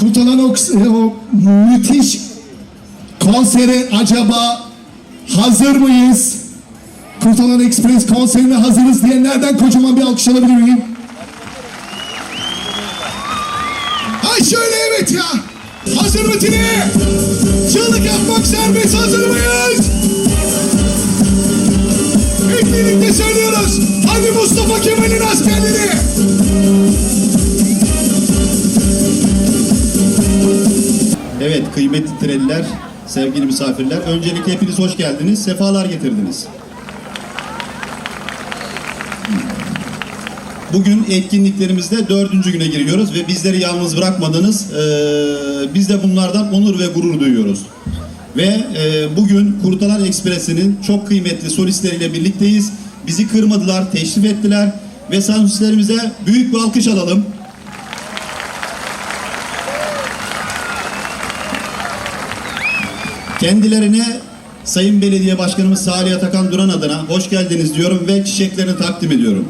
Kurtalan o, o müthiş konsere acaba hazır mıyız? Kurtalan Express konserine hazırız diyenlerden kocaman bir alkış alabilir miyim? Ay şöyle evet ya. Hazır mı Tine? Çığlık yapmak serbest hazır mıyız? Hep birlikte söylüyoruz. Hadi Mustafa Kemal'in askerleri. Evet kıymetli treliler, sevgili misafirler. Öncelikle hepiniz hoş geldiniz, sefalar getirdiniz. Bugün etkinliklerimizde dördüncü güne giriyoruz ve bizleri yalnız bırakmadınız. Ee, biz de bunlardan onur ve gurur duyuyoruz. Ve e, bugün Kurtalan Ekspresi'nin çok kıymetli solistleriyle birlikteyiz. Bizi kırmadılar, teşrif ettiler ve solistlerimize büyük bir alkış alalım. Kendilerine Sayın Belediye Başkanımız Salih Atakan Duran adına hoş geldiniz diyorum ve çiçeklerini takdim ediyorum.